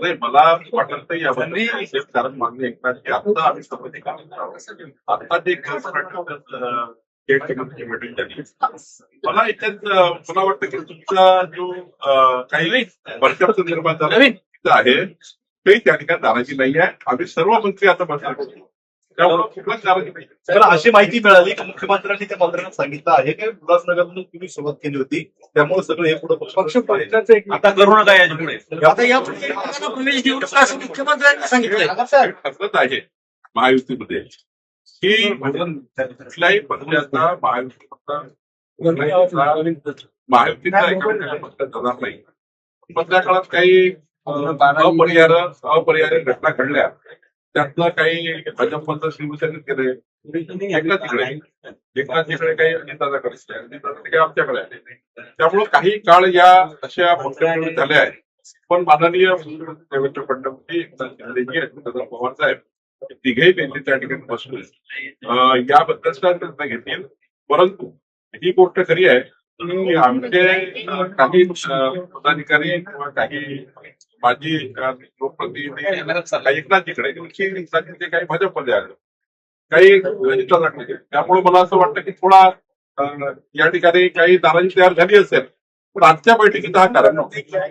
नाही मला वाटत याबद्दल कारण मागणी एकनाथ की आता आम्ही झाली. मला याच्यात मला वाटतं की तुमचा जो काही वर्षाचं निर्माण झालं आहे ते त्या ठिकाणी नाराजी नाही आहे. आम्ही सर्व मंत्री आता बसणार त्यामुळे अशी माहिती मिळाली की मुख्यमंत्र्यांनी त्या मंत्र्यांना सांगितलं आहे की उल्हासनगरमधून तुम्ही सुरुवात केली होती. त्यामुळे सगळं हे पुढे पक्ष पक्षाचं एक आता करू नका याच्यापुढे. आता यापुढे लोकांना प्रवेश देऊ नका असं मुख्यमंत्र्यांनी सांगितलंय. ठरत आहे महायुतीमध्ये. की कुठल्याही पक्षाचा महायुतीचा महायुतीचा जाणार नाही. मधल्या काळात काही अं, अपरिहार्य अपरिहार्य घटना घडल्या. त्यातलं काही भाजपमधलं शिवसेनेत गेले एकदा तिकडे एकदा तिकडे काही अजितदादाकडे असले. काही आमच्याकडे आले त्यामुळे काही काळ या अशा मुख्यमंत्री झाल्या आहेत. पण माननीय मुख्यमंत्री देवेंद्र फडणवीस एकनाथ पवार साहेब तिघेही त्यांनी त्या ठिकाणी बसून अं, याबद्दलचा निर्णय घेतील. परंतु ही गोष्ट खरी आहे की आमचे काही पदाधिकारी किंवा काही माजी लोकप्रतिनिधी काही एकनाथजीकडे एकनाथजीचे काही भाजपमध्ये आले. काही अजितदादाकडे त्यामुळे मला असं वाटतं की थोडा या ठिकाणी काही नाराजी तयार झाली असेल. पण आजच्या बैठकीचा हा कारण नव्हता.